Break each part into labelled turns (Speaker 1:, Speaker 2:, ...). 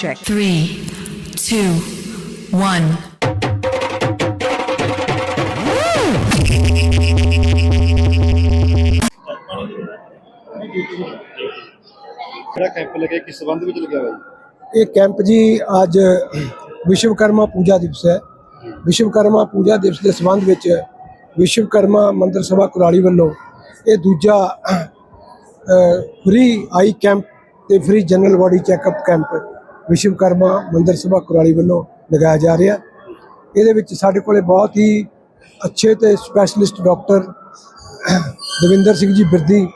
Speaker 1: check.
Speaker 2: Three, two, one.
Speaker 3: ਜਿਹੜਾ camp ਲੱਗਿਆ ਕਿਸ ਸੰਬੰਧ ਵਿੱਚ ਲੱਗਿਆ ਹੋਇਆ ਜੀ
Speaker 4: ਇਹ ਕੈਂਪ ਜੀ ਅੱਜ ਵਿਸ਼ਵਕਰਮਾ ਪੂਜਾ ਦਿਵਸ ਹੈ ਵਿਸ਼ਵਕਰਮਾ ਪੂਜਾ ਦਿਵਸ ਦੇ ਸੰਬੰਧ ਵਿੱਚ ਵਿਸ਼ਵਕਰਮਾ ਮੰਦਿਰ ਸਭਾ ਕੁਰਾਲੀ ਵੱਲੋਂ ਇਹ ਦੂਜਾ ਫ੍ਰੀ ਆਈ ਕੈਂਪ ਤੇ free general body checkup camp Vishwakarma Mandir Sabha Kurali ਵੱਲੋਂ ਲਗਾਇਆ ਜਾ ਰਿਹਾ। ਇਹਦੇ ਵਿੱਚ ਸਾਡੇ ਕੋਲੇ ਬਹੁਤ ਹੀ ਅੱਛੇ ਤੇ ਸਪੈਸ਼ਲਿਸਟ ਡਾਕਟਰ ਦਵਿੰਦਰ ਸਿੰਘ ਜੀ ਬਿਰਦੀ,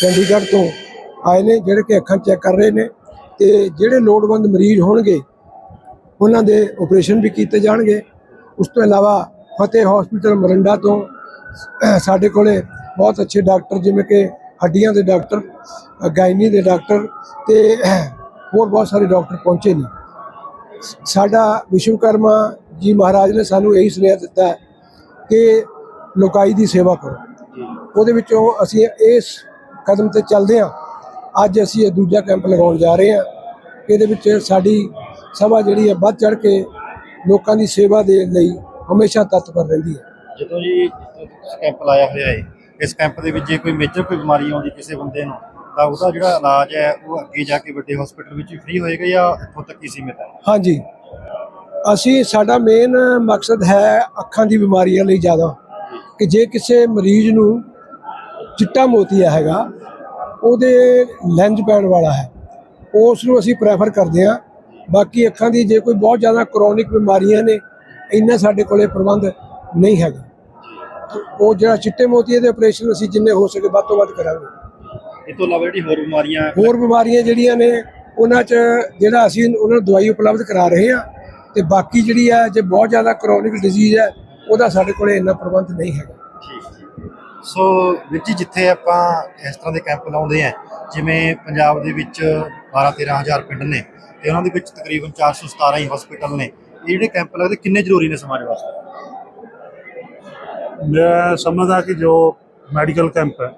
Speaker 4: ਚੰਡੀਗੜ੍ਹ ਤੋਂ ਆਏ ਨੇ, ਜਿਹੜੇ ਕਿ ਅੱਖਾਂ ਚੈੱਕ ਕਰ ਰਹੇ ਨੇ ਤੇ ਜਿਹੜੇ ਲੋੜਵੰਦ ਮਰੀਜ਼ ਹੋਣਗੇ, ਉਹਨਾਂ ਦੇ ਆਪਰੇਸ਼ਨ ਵੀ ਕੀਤੇ ਜਾਣਗੇ। ਉਸ ਤੋਂ ਇਲਾਵਾ ਫਤਿਹ ਹਸਪੀਟਲ ਮਰਿੰਡਾ ਤੋਂ ਸਾਡੇ ਕੋਲੇ ਬਹੁਤ ਅੱਛੇ ਡਾਕਟਰ ਜਿਵੇਂ ਕਿ ਹੱਡੀਆਂ ਦੇ ਡਾਕਟਰ ਗਾਇਨੀ ਦੇ ਡਾਕਟਰ ਤੇ ਹੋਰ ਬਹੁਤ ਸਾਰੇ ਡਾਕਟਰ ਪਹੁੰਚੇ ਨੇ। ਸਾਡਾ ਵਿਸ਼ਵਕਰਮਾ ਜੀ ਮਹਾਰਾਜ ਨੇ ਸਾਨੂੰ ਇਹੀ ਸੁਨੇਹਾ ਦਿੱਤਾ ਕਿ ਲੋਕਾਈ ਦੀ ਸੇਵਾ ਕਰੋ। ਉਹਦੇ ਵਿੱਚੋਂ ਅਸੀਂ ਇਸ ਕਦਮ ਤੇ ਚੱਲਦੇ ਹਾਂ। ਅੱਜ ਅਸੀਂ ਇਹ ਦੂਜਾ ਕੈਂਪ ਲਗਾਉਣ ਜਾ ਰਹੇ ਹਾਂ। ਇਹਦੇ ਵਿੱਚ ਸਾਡੀ ਸਭਾ ਜਿਹੜੀ ਹੈ ਵੱਧ ਚੜ ਕੇ ਲੋਕਾਂ ਦੀ ਸੇਵਾ ਦੇ ਲਈ ਹਮੇਸ਼ਾ ਤਤਪਰ ਰਹਿੰਦੀ ਹੈ।
Speaker 3: ਜਦੋਂ ਜੀ ਕੈਂਪ ਲਾਇਆ ਹੋਇਆ ਹੈ ਇਸ ਕੈਂਪ ਦੇ ਵਿੱਚ ਜੇ ਕੋਈ ਮੇਜਰ ਕੋਈ ਬਿਮਾਰੀ ਆਉਂਦੀ ਕਿਸੇ ਬੰਦੇ ਨੂੰ ਤਾਂ ਉਹਦਾ ਜਿਹੜਾ ਇਲਾਜ ਹੈ, ਉਹ ਅੱਗੇ ਜਾ ਕੇ ਵੱਡੇ ਹਸਪੀਟਲ ਵਿੱਚ ਵੀ ਫ੍ਰੀ ਹੋਏਗਾ ਜਾਂ ਇੱਥੋਂ ਤੱਕ ਹੀ ਸੀਮਿਤ ਹੈ?
Speaker 4: ਹਾਂਜੀ। ਅਸੀਂ, ਸਾਡਾ ਮੇਨ ਮਕਸਦ ਹੈ ਅੱਖਾਂ ਦੀ ਬਿਮਾਰੀਆਂ ਲਈ ਜ਼ਿਆਦਾ। ਕਿ ਜੇ ਕਿਸੇ ਮਰੀਜ਼ ਨੂੰ ਚਿੱਟਾ ਮੋਤੀਆ ਹੈਗਾ, ਉਹਦੇ ਲੈਂਜ ਪੈਣ ਵਾਲਾ ਹੈ, ਉਸ ਨੂੰ ਅਸੀਂ ਪ੍ਰੈਫਰ ਕਰਦੇ ਹਾਂ। ਬਾਕੀ ਅੱਖਾਂ ਦੀ ਜੇ ਕੋਈ ਬਹੁਤ ਜ਼ਿਆਦਾ ਕਰੋਨਿਕ ਬਿਮਾਰੀਆਂ ਨੇ, ਇੰਨਾ ਸਾਡੇ ਕੋਲੇ ਪ੍ਰਬੰਧ ਨਹੀਂ ਹੈਗਾ। ਉਹ ਜਿਹੜਾ ਚਿੱਟੇ ਮੋਤੀਏ ਦੇ ਆਪਰੇਸ਼ਨ ਅਸੀਂ ਜਿੰਨੇ ਹੋ ਸਕੇ ਵੱਧ ਤੋਂ ਵੱਧ ਕਰਾਂਗੇ।
Speaker 3: ਇਹ ਤੋਂ ਇਲਾਵਾ ਜਿਹੜੀ ਹੋਰ ਬਿਮਾਰੀਆਂ
Speaker 4: ਹੋਰ ਬਿਮਾਰੀਆਂ ਜਿਹੜੀਆਂ ਨੇ ਉਹਨਾਂ 'ਚ ਜਿਹੜਾ ਅਸੀਂ ਉਹਨਾਂ ਨੂੰ ਦਵਾਈ ਉਪਲਬਧ ਕਰਾ ਰਹੇ ਹਾਂ ਤੇ ਬਾਕੀ ਜਿਹੜੀ ਹੈ ਜੇ ਬਹੁਤ ਜ਼ਿਆਦਾ ਕ੍ਰੋਨਿਕ ਡਿਜ਼ੀਜ਼ ਹੈ ਉਹਦਾ ਸਾਡੇ ਕੋਲੇ ਇੰਨਾ ਪ੍ਰਬੰਧ ਨਹੀਂ ਹੈਗਾ।
Speaker 3: ਠੀਕ ਜੀ। ਸੋ ਵੀਰ ਜੀ ਜਿੱਥੇ ਆਪਾਂ ਇਸ ਤਰ੍ਹਾਂ ਦੇ ਕੈਂਪ ਲਾਉਂਦੇ ਆ ਜਿਵੇਂ ਪੰਜਾਬ ਦੇ ਵਿੱਚ 12 13000 ਪਿੰਡ ਨੇ ਤੇ ਉਹਨਾਂ ਦੇ ਵਿੱਚ ਤਕਰੀਬਨ 417 ਹੀ ਹਸਪੀਟਲ ਨੇ ਇਹ ਜਿਹੜੇ ਕੈਂਪ ਲੱਗਦੇ ਕਿੰਨੇ ਜ਼ਰੂਰੀ ਨੇ ਸਮਾਜ ਵਾਸਤੇ?
Speaker 5: ਮੈਂ ਸਮਝਦਾ ਕਿ ਜੋ ਮੈਡੀਕਲ ਕੈਂਪ ਹੈ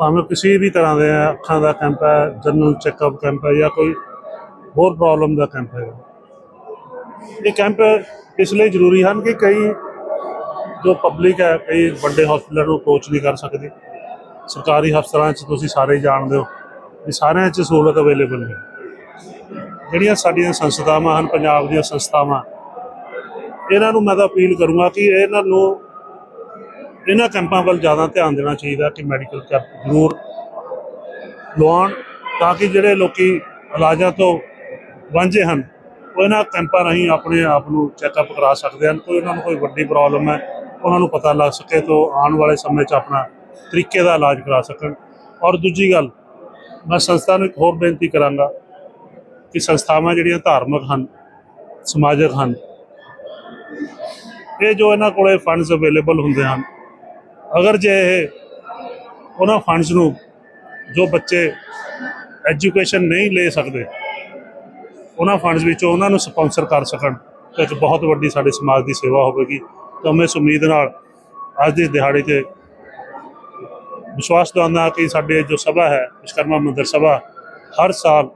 Speaker 5: ਭਾਵੇਂ ਕਿਸੇ ਵੀ ਤਰ੍ਹਾਂ ਦੇ ਅੱਖਾਂ ਦਾ ਕੈਂਪ ਹੈ ਜਨਰਲ ਚੈੱਕਅਪ ਕੈਂਪ ਹੈ ਜਾਂ ਕੋਈ ਹੋਰ ਪ੍ਰੋਬਲਮ ਦਾ ਕੈਂਪ ਹੈ ਇਹ ਕੈਂਪ ਇਸ ਲਈ ਜ਼ਰੂਰੀ ਹਨ ਕਿ ਕਈ ਜੋ ਪਬਲਿਕ ਹੈ, ਕਈ ਵੱਡੇ ਹਸਪਤਾਲਾਂ ਨੂੰ ਅਪਰੋਚ ਨਹੀਂ ਕਰ ਸਕਦੀ। ਸਰਕਾਰੀ ਹਸਪਤਾਲਾਂ 'ਚ ਤੁਸੀਂ ਸਾਰੇ ਜਾਣਦੇ ਹੋ ਵੀ ਸਾਰਿਆਂ 'ਚ ਸਹੂਲਤ ਅਵੇਲੇਬਲ ਨਹੀਂ ਜਿਹੜੀਆਂ ਸਾਡੀਆਂ ਸੰਸਥਾਵਾਂ ਹਨ, ਪੰਜਾਬ ਦੀਆਂ ਸੰਸਥਾਵਾਂ, ਇਹਨਾਂ ਨੂੰ ਮੈਂ ਤਾਂ ਅਪੀਲ ਕਰੂੰਗਾ ਕਿ ਇਹਨਾਂ ਨੂੰ ਇਹਨਾਂ ਕੈਂਪਾਂ ਵੱਲ ਜ਼ਿਆਦਾ ਧਿਆਨ ਦੇਣਾ ਚਾਹੀਦਾ ਕਿ ਮੈਡੀਕਲ ਕੈਂਪ ਜ਼ਰੂਰ ਲਵਾਉਣ ਤਾਂ ਕਿ ਜਿਹੜੇ ਲੋਕੀ ਇਲਾਜਾਂ ਤੋਂ ਵਾਂਝੇ ਹਨ, ਉਹ ਇਹਨਾਂ ਕੈਂਪਾਂ ਰਾਹੀਂ ਆਪਣੇ ਆਪ ਨੂੰ ਚੈੱਕਅਪ ਕਰਾ ਸਕਦੇ ਹਨ। ਕੋਈ ਉਹਨਾਂ ਨੂੰ ਕੋਈ ਵੱਡੀ ਪ੍ਰੋਬਲਮ ਹੈ, ਉਹਨਾਂ ਨੂੰ ਪਤਾ ਲੱਗ ਸਕੇ ਤਾਂ ਆਉਣ ਵਾਲੇ ਸਮੇਂ 'ਚ ਆਪਣਾ ਤਰੀਕੇ ਦਾ ਇਲਾਜ ਕਰਾ ਸਕਣ। ਔਰ ਦੂਜੀ ਗੱਲ, ਮੈਂ ਸੰਸਥਾ ਨੂੰ ਇੱਕ ਹੋਰ ਬੇਨਤੀ ਕਰਾਂਗਾ ਕਿ ਸੰਸਥਾਵਾਂ ਜਿਹੜੀਆਂ ਧਾਰਮਿਕ ਹਨ, ਸਮਾਜਿਕ ਹਨ, ਇਹ ਜੋ ਇਹਨਾਂ ਕੋਲੇ ਫੰਡਸ ਅਵੇਲੇਬਲ ਹੁੰਦੇ ਹਨ ਅਗਰ ਜੇ ਇਹ ਉਹਨਾਂ ਫੰਡਸ ਨੂੰ ਜੋ ਬੱਚੇ ਐਜੂਕੇਸ਼ਨ ਨਹੀਂ ਲੈ ਸਕਦੇ, ਉਹਨਾਂ ਫੰਡਸ ਵਿੱਚੋਂ ਉਹਨਾਂ ਨੂੰ ਸਪਾਂਸਰ ਕਰ ਸਕਣ, ਤਾਂ ਇੱਕ ਬਹੁਤ ਵੱਡੀ ਸਾਡੇ ਸਮਾਜ ਦੀ ਸੇਵਾ ਹੋਵੇਗੀ। ਤਾਂ ਮੈਂ ਇਸ ਉਮੀਦ ਨਾਲ ਅੱਜ ਦੀ ਦਿਹਾੜੀ ਤੇ ਵਿਸ਼ਵਾਸ ਦਵਾਉਂਦਾ ਕਿ ਸਾਡੇ ਜੋ ਸਭਾ ਹੈ ਵਿਸ਼ਕਰਮਾ ਮੰਦਰ ਸਭਾ, ਹਰ ਸਾਲ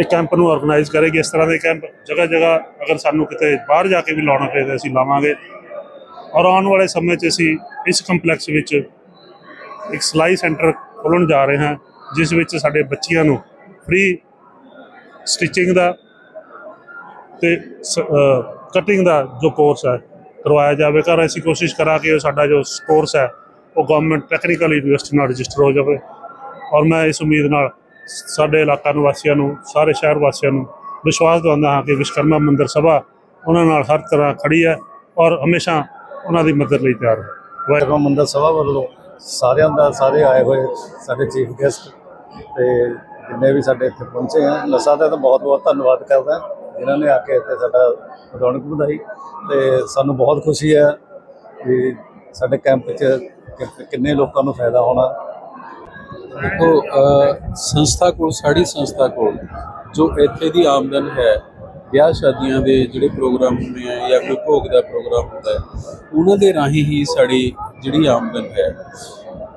Speaker 5: ਇਹ ਕੈਂਪ ਨੂੰ ਆਰਗੇਨਾਈਜ਼ ਕਰੇਗੀ। ਇਸ ਤਰ੍ਹਾਂ ਦੇ ਕੈਂਪ ਜਗ੍ਹਾ ਜਗ੍ਹਾ ਅਗਰ ਸਾਨੂੰ ਕਿਤੇ ਬਾਹਰ ਜਾ ਕੇ ਵੀ ਲਾਉਣਾ ਪਏ ਤਾਂ ਅਸੀਂ ਲਾਵਾਂਗੇ। ਔਰ ਆਉਣ ਵਾਲੇ ਸਮੇਂ 'ਚ ਅਸੀਂ ਇਸ ਕੰਪਲੈਕਸ ਵਿੱਚ ਇੱਕ ਸਿਲਾਈ ਸੈਂਟਰ ਖੋਲ੍ਹਣ ਜਾ ਰਹੇ ਹਾਂ, ਜਿਸ ਵਿੱਚ ਸਾਡੇ ਬੱਚਿਆਂ ਨੂੰ ਫ੍ਰੀ ਸਟਿਚਿੰਗ ਦਾ ਤੇ ਕਟਿੰਗ ਦਾ ਜੋ ਕੋਰਸ ਹੈ ਕਰਵਾਇਆ ਜਾਵੇਗਾ। ਔਰ ਅਸੀਂ ਕੋਸ਼ਿਸ਼ ਕਰਾਂ ਕਿ ਉਹ ਸਾਡਾ ਜੋ ਕੋਰਸ ਹੈ, ਉਹ ਗਵਰਨਮੈਂਟ ਟੈਕਨੀਕਲ ਯੂਨੀਵਰਸਿਟੀ ਨਾਲ ਰਜਿਸਟਰ ਹੋ ਜਾਵੇ। ਔਰ ਮੈਂ ਇਸ ਉਮੀਦ ਨਾਲ ਸਾਡੇ ਇਲਾਕਾ ਨਿਵਾਸੀਆਂ ਨੂੰ, ਸਾਰੇ ਸ਼ਹਿਰ ਵਾਸੀਆਂ ਨੂੰ ਵਿਸ਼ਵਾਸ ਦਿਵਾਉਂਦਾ ਹਾਂ ਕਿ ਵਿਸ਼ਕਰਮਾ ਮੰਦਿਰ ਸਭਾ ਉਹਨਾਂ ਨਾਲ ਹਰ ਤਰ੍ਹਾਂ ਖੜੀ ਹੈ ਔਰ ਹਮੇਸ਼ਾ ਉਹਨਾਂ ਦੀ ਮਦਦ ਲਈ ਤਿਆਰ ਹੈ। ਵਾਹਿਗੁਰੂ।
Speaker 6: ਮੰਦਰ ਸਭਾ ਵੱਲੋਂ ਸਾਰਿਆਂ ਦਾ ਸਾਰੇ ਆਏ ਹੋਏ ਸਾਡੇ ਚੀਫ ਗੈਸਟ ਤੇ ਜਿੰਨੇ ਵੀ ਸਾਡੇ ਇੱਥੇ ਪਹੁੰਚੇ ਆ ਮੈਂ ਸਾਰਿਆਂ ਦਾ ਬਹੁਤ ਬਹੁਤ ਧੰਨਵਾਦ ਕਰਦਾ ਜਿਨ੍ਹਾਂ ਨੇ ਆ ਕੇ ਇੱਥੇ ਸਾਡਾ ਰੌਣਕ ਵਧਾਈ ਤੇ ਸਾਨੂੰ ਬਹੁਤ ਖੁਸ਼ੀ ਹੈ ਵੀ ਸਾਡੇ ਕੈਂਪ 'ਚ ਕਿ- ਕਿੰਨੇ ਲੋਕਾਂ ਨੂੰ ਫਾਇਦਾ ਹੋਣਾ।
Speaker 7: ਦੇਖੋ ਸੰਸਥਾ ਕੋਲ ਸਾਡੀ ਸੰਸਥਾ ਕੋਲ ਜੋ ਇੱਥੇ ਦੀ ਆਮਦਨ ਹੈ ਵਿਆਹ ਸ਼ਾਦੀਆਂ ਦੇ ਜਿਹੜੇ ਪ੍ਰੋਗਰਾਮ ਹੁੰਦੇ ਆ ਜਾਂ ਕੋਈ ਭੋਗ ਦਾ ਪ੍ਰੋਗਰਾਮ ਹੁੰਦਾ ਹੈ, ਉਹਨਾਂ ਦੇ ਰਾਹੀਂ ਹੀ ਸਾਡੀ ਜਿਹੜੀ ਆਮਦਨ ਹੈ,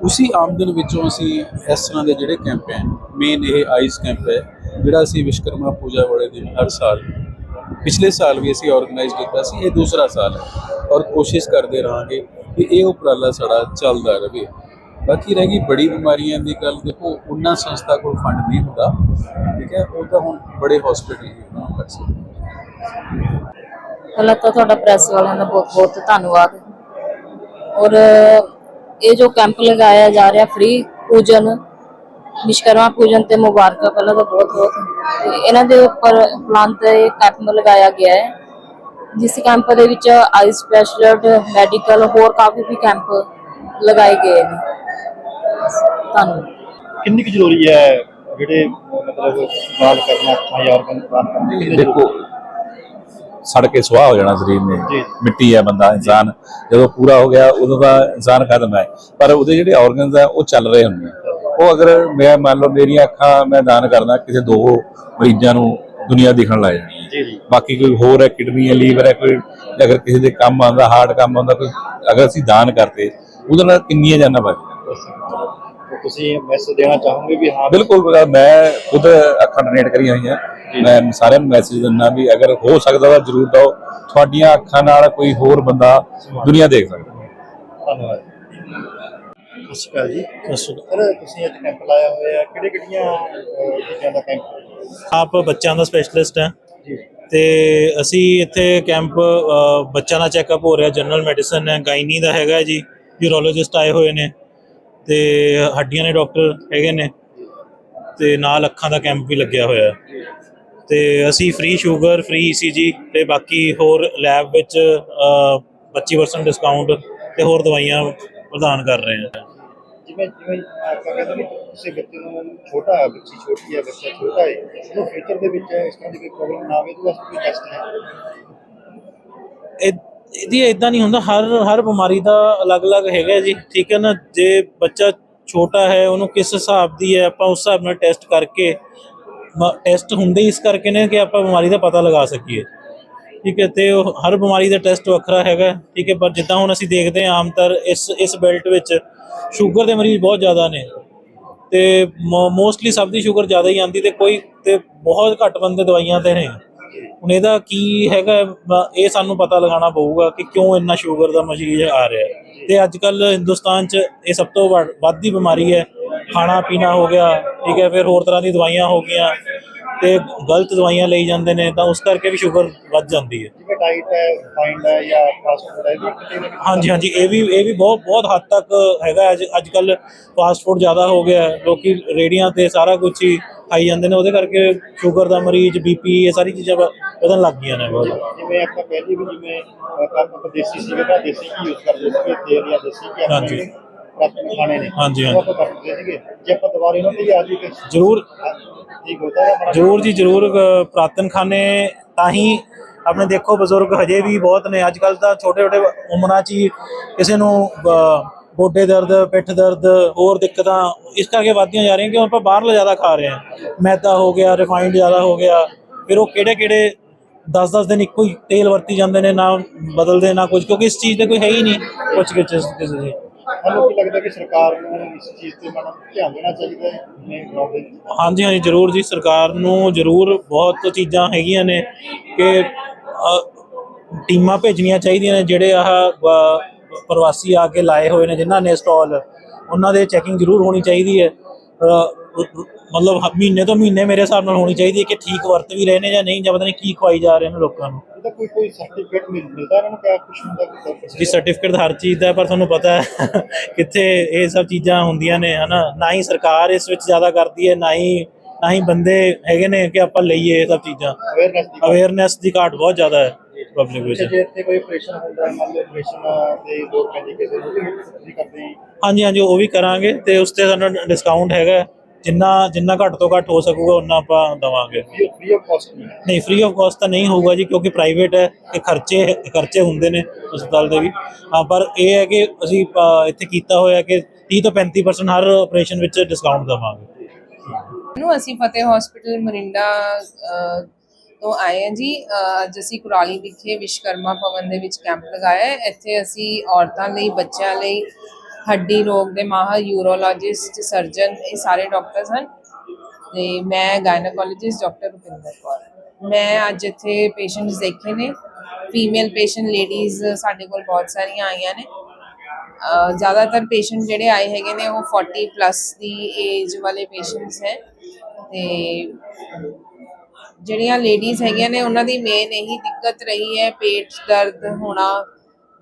Speaker 7: ਉਸੇ ਆਮਦਨ ਵਿੱਚੋਂ ਅਸੀਂ ਇਸ ਤਰ੍ਹਾਂ ਦੇ ਜਿਹੜੇ ਕੈਂਪ ਹੈ ਮੇਨ ਇਹ ਆਈਸ ਕੈਂਪ ਹੈ, ਜਿਹੜਾ ਅਸੀਂ ਵਿਸ਼ਕਰਮਾ ਪੂਜਾ ਵਾਲੇ ਦਿਨ ਹਰ ਸਾਲ, ਪਿਛਲੇ ਸਾਲ ਵੀ ਅਸੀਂ ਆਰਗੇਨਾਈਜ਼ ਕੀਤਾ ਸੀ, ਇਹ ਦੂਸਰਾ ਸਾਲ ਹੈ ਔਰ ਕੋਸ਼ਿਸ਼ ਕਰਦੇ ਰਹਾਂਗੇ ਕਿ ਇਹ ਉਪਰਾਲਾ ਸਾਡਾ ਚੱਲਦਾ ਰਹੇ। ਬਾਕੀ ਰਹਿ ਗਈ ਬੜੀ ਬਿਮਾਰੀਆਂ ਦੀ ਗੱਲ, ਦੇਖੋ, ਉਹਨਾਂ ਸੰਸਥਾ ਕੋਲ ਫੰਡ ਨਹੀਂ ਹੁੰਦਾ, ਠੀਕ ਹੈ? ਉਹ ਤਾਂ ਹੁਣ ਬੜੇ ਹਸਪੀਟਲ ਹੀ ਕੰਮ ਕਰ ਸਕਦੇ
Speaker 1: ਪਹਿਲਾਂ ਤਾਂ ਤੁਹਾਡਾ ਪ੍ਰੈਸ ਵਾਲਿਆਂ ਦਾ ਬਹੁਤ ਬਹੁਤ ਧੰਨਵਾਦ। ਔਰ ਇਹ ਜੋ ਕੈਂਪ ਲਗਾਇਆ ਜਾ ਰਿਹਾ ਫ੍ਰੀ ਪੂਜਨ ਵਿਸ਼ਕਰਮਾ ਪੂਜਨ ਤੇ ਮੁਬਾਰਕਾਂ ਪਹਿਲਾਂ ਤਾਂ ਬਹੁਤ ਬਹੁਤ। ਇਹਨਾਂ ਦੇ ਉੱਪਰ ਪਲਾਨ ਤੇ ਕੈਂਪ ਲਗਾਇਆ ਗਿਆ ਹੈ, ਜਿਸ ਕੈਂਪ ਦੇ ਵਿੱਚ ਆਈ ਸਪੈਸ਼ਲਿਸਟ ਮੈਡੀਕਲ ਹੋਰ ਕਾਫੀ ਵੀ ਕੈਂਪ ਲਗਾਏ ਗਏ ਨੇ।
Speaker 3: ਕਿੰਨੀ ਕੁ ਜ਼ਰੂਰੀ ਹੈ ਜਿਹੜੇ ਮਤਲਬ ਦਾਨ ਕਰਨਾ ਅੱਖਾਂ ਜਾਂ organ ਦਾਨ ਕਰਨਾ ਕਿੰਨੇ ਜ਼ਰੂਰੀ
Speaker 8: ਦੇਖੋ ਸੜ ਕੇ ਸੁਆਹ ਹੋ ਜਾਣਾ ਸਰੀਰ ਨੇ। ਮਿੱਟੀ ਹੈ ਬੰਦਾ ਇਨਸਾਨ। ਜਦੋਂ ਪੂਰਾ ਹੋ ਗਿਆ ਉਦੋਂ ਦਾ ਇਨਸਾਨ ਖਤਮ ਹੈ। ਪਰ ਉਹਦੇ ਜਿਹੜੇ ਆਰਗਨਸ ਆ ਉਹ ਚੱਲ ਰਹੇ ਹੁੰਦੇ ਆ। ਉਹ ਅਗਰ ਮੈਂ ਮੰਨ ਲਓ ਮੇਰੀਆਂ ਅੱਖਾਂ ਮੈਂ ਦਾਨ ਕਰਦਾ ਕਿਸੇ ਦੋ ਮਰੀਜ਼ਾਂ ਨੂੰ ਦੁਨੀਆ ਦਿਖਣ ਲੱਗ ਜਾਣੀ।
Speaker 3: ਜੀ,
Speaker 8: ਹੈ
Speaker 3: ਜੀ।
Speaker 8: ਬਾਕੀ ਕੋਈ ਹੋਰ ਹੈ ਕਿਡਨੀ ਹੈ ਲੀਵਰ ਹੈ ਕੋਈ ਅਗਰ ਕਿਸੇ ਦੇ ਕੰਮ ਆਉਂਦਾ ਹਾਰਟ ਕੰਮ ਆਉਂਦਾ ਕੋਈ ਅਗਰ ਅਸੀਂ ਦਾਨ ਕਰਤੇ ਉਹਦੇ ਨਾਲ ਕਿੰਨੀਆਂ ਜਾਨਾਂ ਬਚ ਜਾਣਗੀਆਂ
Speaker 3: ਤਾਂ ਤੁਸੀਂ ਮੈਸੇਜ ਦੇਣਾ ਚਾਹੋਗੇ ਵੀ ਹਾਂ
Speaker 8: ਬਿਲਕੁਲ। ਮੈਂ ਖੁਦ ਅੱਖਾਂ ਡੋਨੇਟ ਕਰੀਆਂ ਹੋਈਆਂ ਮੈਂ ਸਾਰਿਆਂ ਨੂੰ ਮੈਸੇਜ ਦਿੰਦਾ ਵੀ ਅਗਰ ਹੋ ਸਕਦਾ ਤਾਂ ਜਰੂਰ ਦਿਓ। ਤੁਹਾਡੀਆਂ ਅੱਖਾਂ ਨਾਲ ਕੋਈ ਹੋਰ ਬੰਦਾ ਦੁਨੀਆ ਦੇਖ ਸਕਦਾ।
Speaker 3: ਧੰਨਵਾਦ। ਸਤਿ ਸ਼੍ਰੀ ਅਕਾਲ ਜੀ। ਸਰ ਤੁਸੀਂ ਅੱਜ ਕੈਂਪ ਲਾਇਆ ਹੋਇਆ ਕਿਹੜੇ ਕਿਹੜੀਆਂ ਚੀਜ਼ਾਂ ਦਾ ਕੈਂਪ
Speaker 9: ਆਪ ਬੱਚਿਆਂ ਦਾ ਸਪੈਸ਼ਲਿਸਟ ਹੈ।
Speaker 3: ਜੀ।
Speaker 9: ਤੇ ਅਸੀਂ ਇੱਥੇ ਕੈਂਪ ਅ, ਬੱਚਿਆਂ ਦਾ ਚੈੱਕਅਪ ਹੋ ਰਿਹਾ। ਜਨਰਲ ਮੈਡੀਸਨ ਹੈ ਗਾਇਨੀ ਦਾ ਹੈਗਾ ਜੀ। ਯੂਰੋਲੋਜਿਸਟ ਆਏ ਹੋਏ ਨੇ। ਤੇ ਹੱਡੀਆਂ ਦੇ ਡਾਕਟਰ ਹੈਗੇ ਨੇ ਤੇ ਨਾਲ ਅੱਖਾਂ ਦਾ ਕੈਂਪ ਵੀ ਲੱਗਿਆ ਹੋਇਆ ਹੈ। ਤੇ ਅਸੀਂ ਫ੍ਰੀ ਸ਼ੂਗਰ ਫ੍ਰੀ ਈਸੀਜੀ ਤੇ ਬਾਕੀ ਹੋਰ ਲੈਬ ਵਿੱਚ ਅ, 25% ਡਿਸਕਾਊਂਟ ਤੇ ਹੋਰ ਦਵਾਈਆਂ ਪ੍ਰਦਾਨ ਕਰ ਰਹੇ ਹਾਂ।
Speaker 3: ਜਿਵੇਂ ਜਿਵੇਂ ਆਪਾਂ ਕਹਿੰਦੇ ਨੇ ਕਿਸੇ ਬੱਚੇ ਨੂੰ ਛੋਟਾ ਹੈ ਬੱਚੀ ਛੋਟੀ ਹੈ ਬੱਚਾ ਛੋਟਾ ਹੈ ਉਹਨੂੰ ਫਿਊਚਰ ਦੇ ਵਿੱਚ ਇਸ ਤਰ੍ਹਾਂ ਦੀ ਕੋਈ ਪ੍ਰੋਬਲਮ ਨਾ ਆਵੇ ਉਹਦੇ ਵਾਸਤੇ ਕੋਈ ਟੈਸਟ ਹੈ।
Speaker 9: ਇਹਦੀ ਇਦਾਂ ਨਹੀਂ ਹੁੰਦਾ, ਹਰ ਹਰ ਬਿਮਾਰੀ ਦਾ ਅਲੱਗ-ਅਲੱਗ ਹੈਗਾ ਜੀ। ਠੀਕ ਹੈ ਨਾ, ਜੇ ਬੱਚਾ ਛੋਟਾ ਹੈ, ਉਹਨੂੰ ਕਿਸ ਹਿਸਾਬ ਦੀ ਹੈ, ਆਪਾਂ ਉਸ ਹਿਸਾਬ ਨਾਲ ਟੈਸਟ ਕਰਕੇ ਟੈਸਟ ਹੁੰਦੇ ਇਸ ਕਰਕੇ ਨੇ ਕਿ ਆਪਾਂ ਬਿਮਾਰੀ ਦਾ ਪਤਾ ਲਗਾ ਸਕੀਏ। ਠੀਕ ਹੈ, ਤੇ ਉਹ ਹਰ ਬਿਮਾਰੀ ਦਾ ਟੈਸਟ ਵੱਖਰਾ ਹੈਗਾ। ਠੀਕ ਹੈ, ਪਰ ਜਿੱਦਾਂ ਹੁਣ ਅਸੀਂ ਦੇਖਦੇ ਹਾਂ ਆਮ ਆਮਤਰ ਇਸ ਇਸ ਬੈਲਟ ਵਿੱਚ ਸ਼ੂਗਰ ਦੇ ਮਰੀਜ਼ ਬਹੁਤ ਜ਼ਿਆਦਾ ਨੇ। ਤੇ ਮੋਸਟਲੀ ਸਭ ਦੀ ਸ਼ੂਗਰ ਜ਼ਿਆਦਾ ਹੀ ਆਂਦੀ ਤੇ ਕੋਈ, ਤੇ ਬਹੁਤ ਘੱਟ ਬੰਦੇ ਦਵਾਈਆਂ ਤੇ ਨੇ। ਹੁਣ ਇਹਦਾ ਕੀ ਹੈਗਾ ਇਹ ਸਾਨੂੰ ਪਤਾ ਲਗਾਉਣਾ ਪਊਗਾ ਕਿ ਕਿਉਂ ਇੰਨਾ ਸ਼ੂਗਰ ਦਾ ਮਰੀਜ਼ ਆ ਰਿਹਾ ਹੈ। ਤੇ ਅੱਜ ਕੱਲ ਹਿੰਦੁਸਤਾਨ 'ਚ ਇਹ ਸਭ ਤੋਂ ਵੱਡ- ਵੱਧ ਦੀ ਬਿਮਾਰੀ ਹੈ। ਖਾਣਾ ਪੀਣਾ ਹੋ ਗਿਆ, ਠੀਕ ਹੈ, ਫਿਰ ਹੋਰ ਤਰ੍ਹਾਂ ਦੀ ਦਵਾਈਆਂ ਹੋ ਗਈਆਂ। ਤੇ ਗਲਤ ਦਵਾਈਆਂ ਲਈ ਜਾਂਦੇ ਨੇ ਤਾਂ ਉਸ ਕਰਕੇ ਵੀ ਸ਼ੂਗਰ ਵੱਧ ਜਾਂਦੀ ਹੈ।
Speaker 3: ਜਿਵੇਂ ਡਾਈਟ ਹੈ ਫਾਈਂਡ ਹੈ ਜਾਂ ਫਾਸਟ ਫੂਡ ਹੈ
Speaker 9: ਹਾਂਜੀ ਹਾਂਜੀ ਇਹ ਵੀ ਇਹ ਵੀ ਬਹੁਤ ਬਹੁਤ ਹੱਦ ਤੱਕ ਹੈਗਾ ਅੱਜ ਅੱਜ ਕੱਲ ਫਾਸਟ ਫੂਡ ਜ਼ਿਆਦਾ ਹੋ ਗਿਆ। ਲੋਕੀ ਰੇੜੀਆਂ ਤੇ ਸਾਰਾ ਕੁਝ ਹੀ ਖਾਈ ਜਾਂਦੇ ਨੇ ਉਹਦੇ ਕਰਕੇ ਸ਼ੂਗਰ ਦਾ ਮਰੀਜ਼ ਬੀਪੀ ਇਹ ਸਾਰੀ ਚੀਜ਼ਾਂ ਵਧਣ ਲੱਗ ਗਈਆਂ ਨੇ ਬਹੁਤ।
Speaker 3: ਜਿਵੇਂ ਆਪਾਂ ਪਹਿਲੀ ਵੀ ਜਿਵੇਂ ਆਪਾਂ ਦੇਸੀ ਸੀਗੇ ਤਾਂ ਦੇਸੀ ਘੀ ਯੂਜ਼ ਕਰਦੇ ਸੀਗੇ ਤੇਲ ਜਾਂ ਦੇਸੀ ਘੀ ਆਪਣੇ
Speaker 9: ਹਾਂਜੀ।
Speaker 3: ਖਾਣੇ ਨੇ।
Speaker 9: ਹਾਂਜੀ,
Speaker 3: ਆਪਾਂ ਜੇ ਆਪਾਂ ਦੁਬਾਰਾ ਇਹਨਾਂ ਤੇ ਆ ਜੀ ਤੇ
Speaker 9: ਜ਼ਰੂਰ।
Speaker 3: ਠੀਕ ਹੋਤਾ ਹੈ
Speaker 9: ਜ਼ਰੂਰ ਜੀ ਜ਼ਰੂਰ ਪੁਰਾਤਨ ਖਾਨੇ ਤਾਂ ਹੀ ਆਪਣੇ ਦੇਖੋ ਬਜ਼ੁਰਗ ਹਜੇ ਵੀ ਬਹੁਤ ਨੇ। ਅੱਜ ਕੱਲ ਤਾਂ ਛੋਟੇ ਛੋਟੇ ਉਮਰਾਂ 'ਚ ਹੀ ਕਿਸੇ ਨੂੰ ਗੋਡੇ ਦਰਦ ਪਿੱਠ ਦਰਦ ਹੋਰ ਦਿੱਕਤਾਂ ਇਸ ਕਰਕੇ ਵੱਧਦੀਆਂ ਜਾ ਰਹੀਆਂ ਕਿਉਂ ਆਪਾਂ ਬਾਹਰਲਾ ਜ਼ਿਆਦਾ ਖਾ ਰਹੇ ਹਾਂ। ਮੈਦਾ ਹੋ ਗਿਆ ਰਿਫਾਈਨਡ ਜ਼ਿਆਦਾ ਹੋ ਗਿਆ। ਫਿਰ ਉਹ ਕਿਹੜੇ ਕਿਹੜੇ 10-10 ਦਿਨ ਇੱਕੋ ਹੀ ਤੇਲ ਵਰਤੀ ਜਾਂਦੇ ਨੇ ਨਾ ਬਦਲਦੇ ਨਾ ਕੁਝ ਕਿਉਂਕਿ ਇਸ ਚੀਜ਼ ਤੇ ਕੋਈ ਹੈ ਹੀ ਨਹੀਂ ਕੁਝ ਕਿਸੇ ਕਿਸੇ ਦੀ।
Speaker 3: ਸਾਨੂੰ ਕੀ ਲੱਗਦਾ ਕਿ ਸਰਕਾਰ ਨੂੰ ਇਸ ਚੀਜ਼ ਤੇ ਮਾੜਾ ਧਿਆਨ ਦੇਣਾ ਚਾਹੀਦਾ ਹੈ? ਜਿਵੇਂ ਨੌਲੇਜ
Speaker 9: ਹਾਂਜੀ ਹਾਂਜੀ, ਜ਼ਰੂਰ ਜੀ, ਸਰਕਾਰ ਨੂੰ ਜ਼ਰੂਰ ਬਹੁਤ ਚੀਜ਼ਾਂ ਹੈਗੀਆਂ ਨੇ ਕਿ ਟੀਮਾਂ ਭੇਜਣੀਆਂ ਚਾਹੀਦੀਆਂ ਨੇ, ਜਿਹੜੇ ਆਹ ਪ੍ਰਵਾਸੀ ਆ ਕੇ ਲਾਏ ਹੋਏ ਨੇ, ਜਿਨ੍ਹਾਂ ਨੇ ਸਟਾਲ, ਉਹਨਾਂ ਦੇ ਚੈਕਿੰਗ ਜ਼ਰੂਰ ਹੋਣੀ ਚਾਹੀਦੀ ਹੈ। ਮਤਲਬ ਮਹੀਨੇ ਤੋਂ ਮਹੀਨੇ ਮੇਰੇ ਹਿਸਾਬ ਨਾਲ ਹੋਣੀ ਚਾਹੀਦੀ ਹੈ ਕਿ ਠੀਕ ਵਰਤ ਵੀ ਰਹੇ ਨੇ ਜਾਂ ਨਹੀਂ ਜਾਂ ਪਤਾ ਨਹੀਂ ਕੀ ਖਵਾਈ ਜਾ ਰਹੇ ਨੇ ਲੋਕਾਂ ਨੂੰ।
Speaker 3: ਇਹਦਾ ਕੋਈ ਕੋਈ ਸਰਟੀਫਿਕੇਟ ਮਿਲਦਾ ਇਹਨਾਂ ਨੂੰ ਕਿਆ ਕੁਝ ਹੁੰਦਾ ਕੋਈ
Speaker 9: ਜੀ ਸਰਟੀਫਿਕੇਟ ਹਰ ਚੀਜ਼ ਦਾ ਪਰ ਤੁਹਾਨੂੰ ਪਤਾ ਹੈ ਕਿੱਥੇ ਇਹ ਸਭ ਚੀਜ਼ਾਂ ਹੁੰਦੀਆਂ ਨੇ ਹਨਾ? ਨਾ ਹੀ ਸਰਕਾਰ ਇਸ ਵਿੱਚ ਜ਼ਿਆਦਾ ਕਰਦੀ ਹੈ ਨਾ ਹੀ ਨਾ ਹੀ ਬੰਦੇ ਹੈਗੇ ਨੇ ਕਿ ਆਪਾਂ ਲਈਏ ਇਹ ਸਭ ਚੀਜ਼ਾਂ।
Speaker 3: ਅਵੇਅਰਨੈਸ ਦੀ
Speaker 9: ਘਾਟ ਬਹੁਤ ਜ਼ਿਆਦਾ ਹੈ। ਪਬਲਿਕ ਵਿੱਚ
Speaker 3: ਜੇ ਇੱਥੇ ਕੋਈ ਆਪਰੇਸ਼ਨ ਹੁੰਦਾ ਹੈ ਮੰਨ ਲਓ ਆਪਰੇਸ਼ਨ ਦੇ ਲੋੜ ਪੈਂਦੀ ਕਿਸੇ ਨੂੰ ਵੀ ਤੁਸੀਂ ਕਰਦੇ ਹਾਂ
Speaker 9: ਹਾਂਜੀ ਹਾਂਜੀ ਉਹ ਵੀ ਕਰਾਂਗੇ ਤੇ ਉਸ ਤੇ ਸਾਨੂੰ ਡਿਸਕਾਊਂਟ ਹੈਗਾ ਜਿੰਨਾ ਜਿੰਨਾ ਘੱਟ ਤੋਂ ਘੱਟ ਹੋ ਸਕੂਗਾ ਉਹਨਾਂ ਆਪਾਂ ਦਵਾਂਗੇ।
Speaker 3: ਫ੍ਰੀ ਆਫ ਕਾਸਟ ਨਹੀਂ
Speaker 9: ਫ੍ਰੀ ਆਫ ਕਾਸਟ ਤਾਂ ਨਹੀਂ ਹੋਊਗਾ ਜੀ ਕਿਉਂਕਿ ਪ੍ਰਾਈਵੇਟ ਹੈ ਇਹ ਖਰਚੇ ਖਰਚੇ ਹੁੰਦੇ ਨੇ ਹਸਪਤਾਲ ਦੇ ਵੀ। ਹਾਂ ਪਰ ਇਹ ਹੈ ਕਿ ਅਸੀਂ ਇੱਥੇ ਕੀਤਾ ਹੋਇਆ ਕਿ 30 ਤੋਂ 35% ਹਰ ਆਪਰੇਸ਼ਨ ਵਿੱਚ ਡਿਸਕਾਊਂਟ ਦਵਾਂਗੇ।
Speaker 10: ਨੂੰ ਅਸੀਂ ਫਤਿਹ ਹਸਪੀਟਲ ਮਰਿੰਡਾ ਤੋਂ ਆਏ ਹਾਂ ਜੀ। ਅੱਜ ਅਸੀਂ ਕੁਰਾਲੀ ਵਿਖੇ ਵਿਸ਼ਕਰਮਾ ਭਵਨ ਦੇ ਵਿੱਚ ਕੈਂਪ ਲਗਾਇਆ ਹੈ। ਇੱਥੇ ਅਸੀਂ ਔਰਤਾਂ ਲਈ, ਬੱਚਿਆਂ ਲਈ, ਹੱਡੀ ਰੋਗ ਦੇ ਮਾਹਰ ਯੂਰੋਲੋਜਿਸਟ, ਸਰਜਨ, ਇਹ ਸਾਰੇ ਡਾਕਟਰਸ ਹਨ। ਤੇ ਮੈਂ ਗਾਇਨੋਕੋਲੋਜਿਸਟ ਡਾਕਟਰ ਰੁਪਿੰਦਰ ਕੌਰ। ਮੈਂ ਅੱਜ ਇੱਥੇ ਪੇਸ਼ੈਂਟਸ ਦੇਖੇ ਨੇ। ਫੀਮੇਲ ਪੇਸ਼ੈਂਟ ਲੇਡੀਜ਼ ਸਾਡੇ ਕੋਲ ਬਹੁਤ ਸਾਰੀਆਂ ਆਈਆਂ ਨੇ। ਜ਼ਿਆਦਾਤਰ ਪੇਸ਼ੈਂਟ ਜਿਹੜੇ ਆਏ ਹੈਗੇ ਨੇ ਉਹ 40 ਪਲੱਸ ਦੀ ਏਜ ਵਾਲੇ ਪੇਸ਼ੈਂਟਸ ਹੈ। ਤੇ ਜਿਹੜੀਆਂ ਲੇਡੀਜ਼ ਹੈਗੀਆਂ ਨੇ, ਉਹਨਾਂ ਦੀ ਮੇਨ ਇਹੀ ਦਿੱਕਤ ਰਹੀ ਹੈ, ਪੇਟ ਦਰਦ ਹੋਣਾ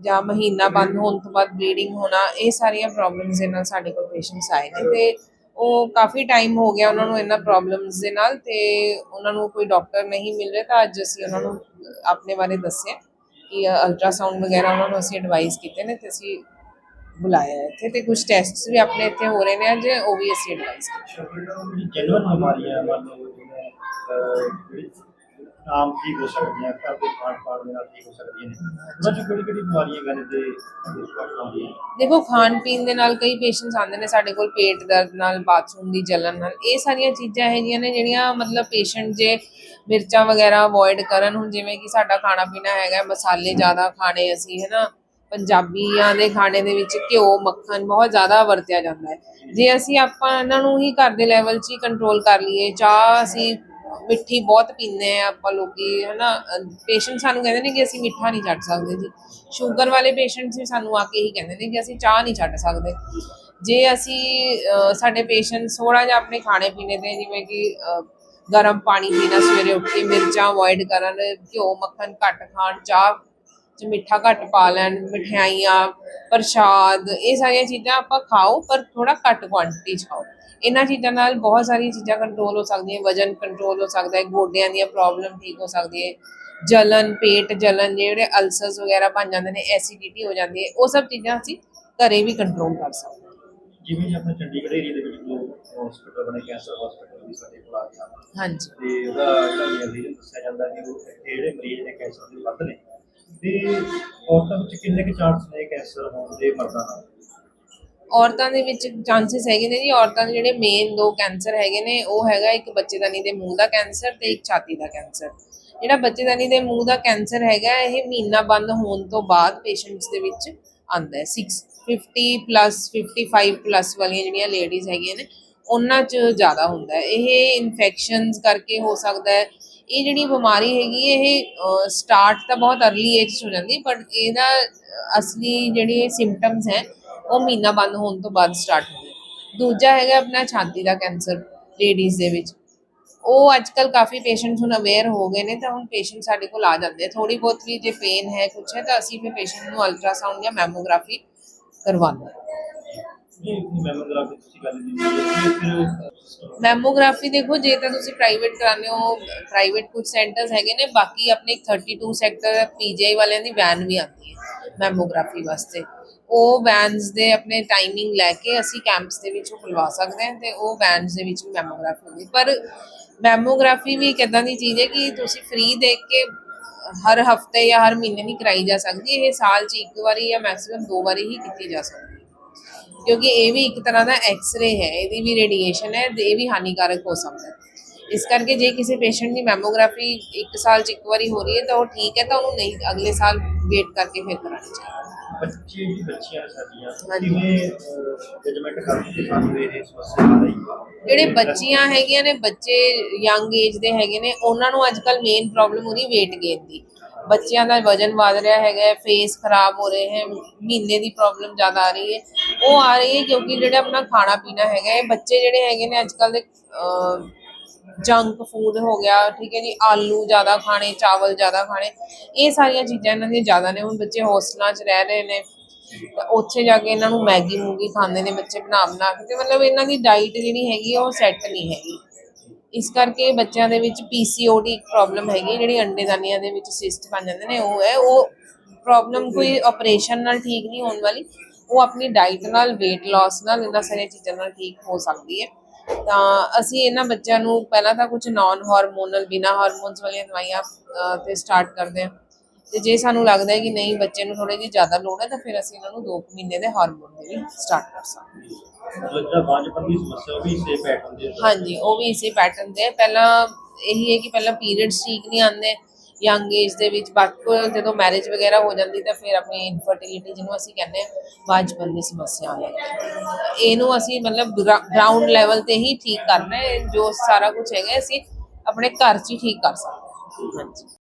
Speaker 10: ਜਾਂ ਮਹੀਨਾ ਬੰਦ ਹੋਣ ਤੋਂ ਬਾਅਦ ਬਲੀਡਿੰਗ ਹੋਣਾ, ਇਹ ਸਾਰੀਆਂ ਪ੍ਰੋਬਲਮਸ ਦੇ ਨਾਲ ਸਾਡੇ ਕੋਲ ਪੇਸ਼ੈਂਟਸ ਆਏ ਨੇ ਤੇ ਉਹ ਕਾਫੀ ਟਾਈਮ ਹੋ ਗਿਆ ਉਹਨਾਂ ਨੂੰ ਇਹਨਾਂ ਪ੍ਰੋਬਲਮਸ ਦੇ ਨਾਲ ਤੇ ਉਹਨਾਂ ਨੂੰ ਕੋਈ ਡਾਕਟਰ ਨਹੀਂ ਮਿਲ ਰਿਹਾ ਤਾਂ ਅੱਜ ਅਸੀਂ ਉਹਨਾਂ ਨੂੰ ਆਪਣੇ ਬਾਰੇ ਦੱਸਿਆ ਕਿ ਅਲਟਰਾਸਾਊਂਡ ਵਗੈਰਾ ਉਹਨਾਂ ਨੂੰ ਅਸੀਂ ਐਡਵਾਈਸ ਕੀਤੇ ਨੇ ਤੇ ਅਸੀਂ ਬੁਲਾਇਆ ਇੱਥੇ ਤੇ ਕੁਝ ਟੈਸਟਸ ਵੀ ਆਪਣੇ ਇੱਥੇ ਹੋ ਰਹੇ ਨੇ ਅੱਜ, ਉਹ ਵੀ ਅਸੀਂ ਐਡਵਾਈਸ ਕੀਤੇ।
Speaker 3: ਜਨਰਲ ਬਿਮਾਰੀਆਂ ਮੰਨ ਲਓ ਜਿਹੜੀ ਆਮ ਠੀਕ ਹੋ ਸਕਦੀਆਂ, ਘਰ ਦੇ ਖਾਣ ਪਾਣ ਦੇ ਨਾਲ ਠੀਕ ਹੋ ਸਕਦੀਆਂ ਨੇ? ਉਹਨਾਂ ਚ ਕਿਹੜੀ ਕਿਹੜੀ ਬਿਮਾਰੀਆਂ ਗਾਣੇ ਦੇ ਆਉਂਦੀਆਂ
Speaker 10: ਦੇਖੋ, ਖਾਣ ਪੀਣ ਦੇ ਨਾਲ ਕਈ ਪੇਸ਼ੈਂਟਸ ਆਉਂਦੇ ਨੇ ਸਾਡੇ ਕੋਲ, ਪੇਟ ਦਰਦ ਨਾਲ ਬਾਥਰੂਮ ਦੀ ਜਲਨ ਨਾਲ। ਇਹ ਸਾਰੀਆਂ ਚੀਜ਼ਾਂ ਹੈਗੀਆਂ ਨੇ ਜਿਹੜੀਆਂ ਮਤਲਬ ਪੇਸ਼ੈਂਟ ਜੇ ਮਿਰਚਾਂ ਵਗੈਰਾ ਅਵੋਇਡ ਕਰਨ, ਹੁਣ ਜਿਵੇਂ ਕਿ ਸਾਡਾ ਖਾਣਾ ਪੀਣਾ ਹੈਗਾ, ਮਸਾਲੇ ਜ਼ਿਆਦਾ ਖਾਣੇ ਅਸੀਂ, ਹੈਨਾ? ਪੰਜਾਬੀਆਂ ਦੇ ਖਾਣੇ ਦੇ ਵਿੱਚ ਘਿਓ, ਮੱਖਣ ਬਹੁਤ ਜ਼ਿਆਦਾ ਵਰਤਿਆ ਜਾਂਦਾ ਹੈ। ਜੇ ਅਸੀਂ ਆਪਾਂ ਇਹਨਾਂ ਨੂੰ ਹੀ ਘਰ ਦੇ ਲੈਵਲ 'ਚ ਹੀ ਕੰਟਰੋਲ ਕਰ ਲਈਏ ਚਾਹ ਅਸੀਂ ਮਿੱਠੀ ਬਹੁਤ ਪੀਂਦੇ ਆ ਆਪਾਂ ਲੋਕੀ, ਹਨਾ ਪੇਸ਼ੈਂਟ ਸਾਨੂੰ ਕਹਿੰਦੇ ਨੇ ਕਿ ਅਸੀਂ ਮਿੱਠਾ ਨਹੀਂ ਛੱਡ ਸਕਦੇ ਜੀ। ਸ਼ੂਗਰ ਵਾਲੇ ਪੇਸ਼ੈਂਟਸ ਵੀ ਸਾਨੂੰ ਆ ਕੇ ਹੀ ਕਹਿੰਦੇ ਨੇ ਕਿ ਅਸੀਂ ਚਾਹ ਨਹੀਂ ਛੱਡ ਸਕਦੇ। ਜੇ ਅਸੀਂ ਸਾਡੇ ਪੇਸ਼ੈਂਟਸ ਥੋੜਾ ਜਿਹਾ ਆਪਣੇ ਖਾਣੇ ਪੀਣੇ ਤੇ ਜਿਵੇਂ ਕਿ ਗਰਮ ਪਾਣੀ ਪੀਣਾ ਸਵੇਰੇ ਉੱਠ ਕੇ ਮਿਰਚਾਂ ਅਵੋਇਡ ਕਰਨ, ਘਿਓ, ਮੱਖਣ ਘੱਟ ਖਾਣ, ਚਾਹ ਚ ਮਿੱਠਾ ਘੱਟ ਪਾ ਲੈਣ, ਮਠਿਆਈਆਂ, ਪ੍ਰਸ਼ਾਦ, ਇਹ ਸਾਰੀਆਂ ਚੀਜ਼ਾਂ ਆਪਾਂ ਖਾਓ, ਪਰ ਥੋੜਾ ਘੱਟ ਕੁਆਂਟੀਟੀ ਚ ਖਾਓ। ਇਹਨਾਂ ਚੀਜ਼ਾਂ ਨਾਲ ਬਹੁਤ ਸਾਰੀਆਂ ਚੀਜ਼ਾਂ ਕੰਟਰੋਲ ਹੋ ਸਕਦੀਆਂ ਵਜਨ ਕੰਟਰੋਲ ਹੋ ਸਕਦਾ ਹੈ ਗੋਡਿਆਂ ਦੀਆਂ ਪ੍ਰੋਬਲਮ ਠੀਕ ਹੋ ਸਕਦੀ ਹੈ ਜਲਨ ਪੇਟ ਜਲਨ ਜਿਹੜੇ ਅਲਸਰਸ ਵਗੈਰਾ ਬਣ ਜਾਂਦੇ ਨੇ ਐਸਿਡਿਟੀ ਹੋ ਜਾਂਦੀ ਹੈ ਉਹ ਸਭ ਚੀਜ਼ਾਂ ਅਸੀਂ ਘਰੇ ਵੀ ਕੰਟਰੋਲ ਕਰ ਸਕਦੇ ਹਾਂ।
Speaker 3: ਜਿਵੇਂ ਜੀ ਆਪਣੇ ਚੰਡੀਗੜ੍ਹ ਏਰੀਆ ਦੇ ਵਿੱਚ ਜੋ ਹਸਪੀਟਲ ਬਣੇ ਕੈਂਸਰ ਹਸਪੀਟਲ ਵੀ ਸਾਡੇ ਕੋਲ ਆ ਗਿਆ।
Speaker 10: ਹਾਂਜੀ।
Speaker 3: ਤੇ ਉਹਦਾ ਜਿਹੜਾ ਰੀਜਨ ਦੱਸਿਆ ਜਾਂਦਾ ਕਿ ਉਹ ਜਿਹੜੇ ਮਰੀਜ਼ ਨੇ ਕੈਂਸਰ ਦੇ ਵੱਧ ਨੇ ਤੇ ਔਰਤਾਂ ਵਿੱਚ ਕਿੰਨੇ ਕੁ ਚਾਂਸ ਨੇ ਕੈਂਸਰ ਹੋਣ ਦੇ ਮਰਦਾਂ ਨਾਲ?
Speaker 10: ਔਰਤਾਂ ਦੇ ਵਿੱਚ ਚਾਂਸਸ ਹੈਗੇ ਨੇ ਜੀ ਔਰਤਾਂ ਦੇ ਜਿਹੜੇ ਮੇਨ ਦੋ ਕੈਂਸਰ ਹੈਗੇ ਨੇ ਉਹ ਹੈਗਾ ਇੱਕ ਬੱਚੇਦਾਨੀ ਦੇ ਮੂੰਹ ਦਾ ਕੈਂਸਰ ਤੇ ਇੱਕ ਛਾਤੀ ਦਾ ਕੈਂਸਰ ਜਿਹੜਾ ਬੱਚੇਦਾਨੀ ਦੇ ਮੂੰਹ ਦਾ ਕੈਂਸਰ ਹੈਗਾ ਇਹ ਮਹੀਨਾ ਬੰਦ ਹੋਣ ਤੋਂ ਬਾਅਦ ਪੇਸ਼ੈਂਟਸ ਦੇ ਵਿੱਚ ਆਉਂਦਾ ਹੈ। 6 50 ਪਲੱਸ 55 ਪਲੱਸ ਵਾਲੀਆਂ ਜਿਹੜੀਆਂ ਲੇਡੀਜ਼ ਹੈਗੀਆਂ ਨੇ ਉਹਨਾਂ 'ਚ ਜ਼ਿਆਦਾ ਹੁੰਦਾ ਹੈ। ਇਹ ਇਨਫੈਕਸ਼ਨਸ ਕਰਕੇ ਹੋ ਸਕਦਾ ਹੈ। ਇਹ ਜਿਹੜੀ ਬਿਮਾਰੀ ਹੈਗੀ ਇਹ ਸਟਾਰਟ ਤਾਂ ਬਹੁਤ ਅਰਲੀ ਏਜ 'ਚ ਹੋ ਜਾਂਦੀ ਬਟ ਇਹਦਾ ਅਹ, ਅਸਲੀ ਜਿਹੜੇ ਸਿੰਪਟਮਸ ਹੈ ਉਹ ਮਹੀਨਾ ਬੰਦ ਹੋਣ ਤੋਂ ਬਾਅਦ ਸਟਾਰਟ ਹੁੰਦੇ। ਦੂਜਾ ਹੈਗਾ ਆਪਣਾ ਛਾਤੀ ਦਾ ਕੈਂਸਰ ਲੇਡੀਜ਼ ਦੇ ਵਿੱਚ। ਉਹ ਅੱਜ ਕੱਲ ਕਾਫੀ ਪੇਸ਼ੈਂਟਸ ਹੁਣ ਅਵੇਅਰ ਹੋ ਗਏ ਨੇ ਤਾਂ ਹੁਣ ਪੇਸ਼ੈਂਟ ਸਾਡੇ ਕੋਲ ਆ ਜਾਂਦੇ ਆ। ਥੋੜੀ ਬਹੁਤ ਵੀ ਜੇ ਪੇਨ ਹੈ ਕੁਛ ਹੈ ਤਾਂ ਅਸੀਂ ਫਿਰ ਪੇਸ਼ੈਂਟ ਨੂੰ ਅਲਟਰਾਸਾਊਂਡ ਜਾਂ ਮੈਮੋਗ੍ਰਾਫੀ ਕਰਵਾਉਂਦੇ ਹਾਂ।
Speaker 3: ਮੈਮੋਗ੍ਰਾਫੀ
Speaker 10: ਦੇਖੋ ਜੇ ਤਾਂ ਤੁਸੀਂ ਪ੍ਰਾਈਵੇਟ ਕਰਾਉਂਦੇ ਹੋ ਪ੍ਰਾਈਵੇਟ ਕੁਝ ਸੈਂਟਰਸ ਹੈਗੇ ਨੇ ਬਾਕੀ ਆਪਣੇ 32 ਸੈਕਟਰ ਪੀਜੀਆਈ ਵਾਲਿਆਂ ਦੀ ਵੈਨ ਵੀ ਆਉਂਦੀ ਹੈ ਮੈਮੋਗ੍ਰਾਫੀ ਵਾਸਤੇ। ਉਹ ਵੈਨਸ ਦੇ ਆਪਣੇ ਟਾਈਮਿੰਗ ਲੈ ਕੇ ਅਸੀਂ ਕੈਂਪਸ ਦੇ ਵਿੱਚ ਉਹ ਖੁਲਵਾ ਸਕਦੇ ਹਾਂ ਤੇ ਉਹ ਵੈਨਸ ਦੇ ਵਿੱਚ ਵੀ ਮੈਮੋਗ੍ਰਾਫੀ ਹੁੰਦੀ। ਪਰ ਮੈਮੋਗ੍ਰਾਫੀ ਵੀ ਇੱਕ ਇੱਦਾਂ ਦੀ ਚੀਜ਼ ਹੈ ਕਿ ਤੁਸੀਂ ਫ੍ਰੀ ਦੇਖ ਕੇ ਹਰ ਹਫ਼ਤੇ ਜਾਂ ਹਰ ਮਹੀਨੇ ਨਹੀਂ ਕਰਾਈ ਜਾ ਸਕਦੀ, ਇਹ ਸਾਲ 'ਚ ਇੱਕ ਵਾਰੀ ਜਾਂ ਮੈਕਸਿਮਮ ਦੋ ਵਾਰੀ ਹੀ ਕੀਤੀ ਜਾ ਸਕਦੀ ਹੈ। ਕਿਉਂਕਿ ਇਹ ਵੀ ਇੱਕ ਤਰ੍ਹਾਂ ਦਾ ਐਕਸ-ਰੇ ਹੈ, ਇਹਦੀ ਵੀ ਰੇਡੀਏਸ਼ਨ ਹੈ ਇਹ ਵੀ ਹਾਨੀਕਾਰਕ ਹੋ ਸਕਦਾ ਹੈ। ਇਸ ਕਰਕੇ ਜੇ ਕਿਸੇ ਪੇਸ਼ੈਂਟ ਦੀ ਮੈਮੋਗ੍ਰਾਫੀ ਇੱਕ ਸਾਲ 'ਚ ਇੱਕ ਵਾਰੀ ਹੋ ਰਹੀ ਹੈ ਤਾਂ ਉਹ ਠੀਕ ਹੈ ਤਾਂ ਉਹਨੂੰ ਨਹੀਂ ਅਗਲੇ ਸਾਲ ਵੇਟ ਕਰਕੇ ਫਿਰ ਕਰਾਉਣੀ ਚਾਹੀਦੀ
Speaker 3: ਬੱਚੇ ਜੀ ਬੱਚੀਆਂ ਸਾਡੀਆਂ?
Speaker 10: ਹਾਂਜੀ।
Speaker 3: ਕਿਵੇਂ ਜਜਮੈਂਟ ਕਰਦੇ ਸਾਨੂੰ ਇਹ ਸਮੱਸਿਆ ਆ ਰਹੀ ਹੈ?
Speaker 10: ਜਿਹੜੇ ਬੱਚੀਆਂ ਹੈਗੀਆਂ ਨੇ ਬੱਚੇ ਯੰਗ ਏਜ ਦੇ ਹੈਗੇ ਨੇ ਉਹਨਾਂ ਨੂੰ ਅੱਜਕੱਲ ਮੇਨ ਪ੍ਰੋਬਲਮ ਹੋ ਰਹੀ weight gain ਦੀ। ਬੱਚਿਆਂ ਦਾ ਵਜਨ ਵਧ ਰਿਹਾ ਹੈਗਾ ਫੇਸ ਖਰਾਬ ਹੋ ਰਹੇ ਹੈ ਮਹੀਨੇ ਦੀ ਪ੍ਰੋਬਲਮ ਜ਼ਿਆਦਾ ਆ ਰਹੀ ਹੈ। ਉਹ ਆ ਰਹੀ ਹੈ ਕਿਉਂਕਿ ਜਿਹੜਾ ਆਪਣਾ ਖਾਣਾ ਪੀਣਾ ਹੈਗਾ ਇਹ ਬੱਚੇ ਜਿਹੜੇ ਹੈਗੇ ਨੇ ਅੱਜਕੱਲ ਦੇ ਜੰਕ ਫੂਡ ਹੋ ਗਿਆ, ਠੀਕ ਹੈ ਜੀ, ਆਲੂ ਜ਼ਿਆਦਾ ਖਾਣੇ, ਚਾਵਲ ਜ਼ਿਆਦਾ ਖਾਣੇ, ਇਹ ਸਾਰੀਆਂ ਚੀਜ਼ਾਂ ਇਹਨਾਂ ਦੀਆਂ ਜ਼ਿਆਦਾ ਨੇ, ਹੁਣ ਬੱਚੇ ਹੋਸਟਲਾਂ 'ਚ ਰਹਿ ਰਹੇ ਨੇ ਉੱਥੇ ਜਾ ਕੇ ਇਹਨਾਂ ਨੂੰ ਮੈਗੀ ਮੂਗੀ ਖਾਂਦੇ ਨੇ ਬੱਚੇ ਬਣਾ ਬਣਾ ਕੇ, ਤੇ ਮਤਲਬ ਇਹਨਾਂ ਦੀ ਡਾਈਟ ਜਿਹੜੀ ਹੈਗੀ ਆ, ਉਹ ਸੈੱਟ ਨਹੀਂ ਹੈਗੀ। ਇਸ ਕਰਕੇ ਬੱਚਿਆਂ ਦੇ ਵਿੱਚ ਪੀਸੀਓਡੀ ਇੱਕ ਪ੍ਰੋਬਲਮ ਹੈਗੀ, ਜਿਹੜੀ ਅੰਡੇਦਾਨੀਆਂ ਦੇ ਵਿੱਚ ਸਿਸਟ ਬਣ ਜਾਂਦੇ ਨੇ, ਉਹ ਹੈ, ਉਹ ਪ੍ਰੋਬਲਮ ਕੋਈ ਆਪਰੇਸ਼ਨ ਨਾਲ ਠੀਕ ਨਹੀਂ ਹੋਣ ਵਾਲੀ, ਉਹ ਆਪਣੀ ਡਾਈਟ ਨਾਲ, weight loss ਨਾਲ, ਇਹਨਾਂ ਸਾਰੀਆਂ ਚੀਜ਼ਾਂ ਨਾਲ ਠੀਕ ਹੋ ਸਕਦੀ ਹੈ। ਤਾਂ ਅਸੀਂ ਇਹਨਾਂ ਬੱਚਿਆਂ ਨੂੰ ਪਹਿਲਾਂ ਤਾਂ ਕੁਝ ਨਾਨ ਹਾਰਮੋਨਲ ਬਿਨਾ ਹਾਰਮੋਨਸ ਵਾਲੀਆਂ ਦਵਾਈਆਂ ਤੇ ਸਟਾਰਟ ਕਰਦੇ ਹਾਂ। ਤੇ ਜੇ ਸਾਨੂੰ ਲੱਗਦਾ ਹੈ ਕਿ ਨਹੀਂ ਬੱਚੇ ਨੂੰ ਥੋੜੀ ਜਿਹੀ ਜ਼ਿਆਦਾ ਲੋੜ ਹੈ ਤਾਂ ਫਿਰ ਅਸੀਂ ਇਹਨਾਂ ਨੂੰ 2 ਮਹੀਨੇ ਦੇ ਹਾਰਮੋਨ ਦੇ ਵੀ ਸਟਾਰਟ ਕਰ ਸਕਦੇ ਹਾਂ।
Speaker 3: ਮਤਲਬ ਜਿਹੜਾ ਬਾਂਝਪਨ ਦੀ ਸਮੱਸਿਆ ਉਹ ਵੀ ਇਸੇ ਪੈਟਰਨ ਦੇ ਅੰਦਰ
Speaker 10: ਹਾਂਜੀ ਉਹ ਵੀ ਇਸੇ ਪੈਟਰਨ ਦੇ। ਪਹਿਲਾਂ ਇਹੀ ਹੈ ਕਿ ਪਹਿਲਾਂ ਪੀਰੀਅਡਸ ਠੀਕ ਨਹੀਂ ਆਉਂਦੇ ਯੰਗ ਏਜ ਦੇ ਵਿੱਚ ਬਾਅਦ ਜਦੋਂ ਮੈਰਿਜ ਵਗੈਰਾ ਹੋ ਜਾਂਦੀ ਤਾਂ ਫਿਰ ਆਪਣੀ ਇਨਫਰਟੀਲਿਟੀ ਜਿਹਨੂੰ ਅਸੀਂ ਕਹਿੰਦੇ ਹਾਂ ਬਾਂਝਪਨ ਦੀ ਸਮੱਸਿਆ ਆ। ਜਾਂਦੀ ਇਹਨੂੰ ਅਸੀਂ ਮਤਲਬ ਗਰਾਊਂਡ ਲੈਵਲ ਤੇ ਹੀ ਠੀਕ ਕਰਨਾ ਹੈ, ਜੋ ਸਾਰਾ ਕੁਝ ਹੈਗਾ ਅਸੀਂ ਆਪਣੇ ਘਰ 'ਚ ਹੀ ਠੀਕ ਕਰ ਸਕਦੇ ਹਾਂ। ਹਾਂਜੀ।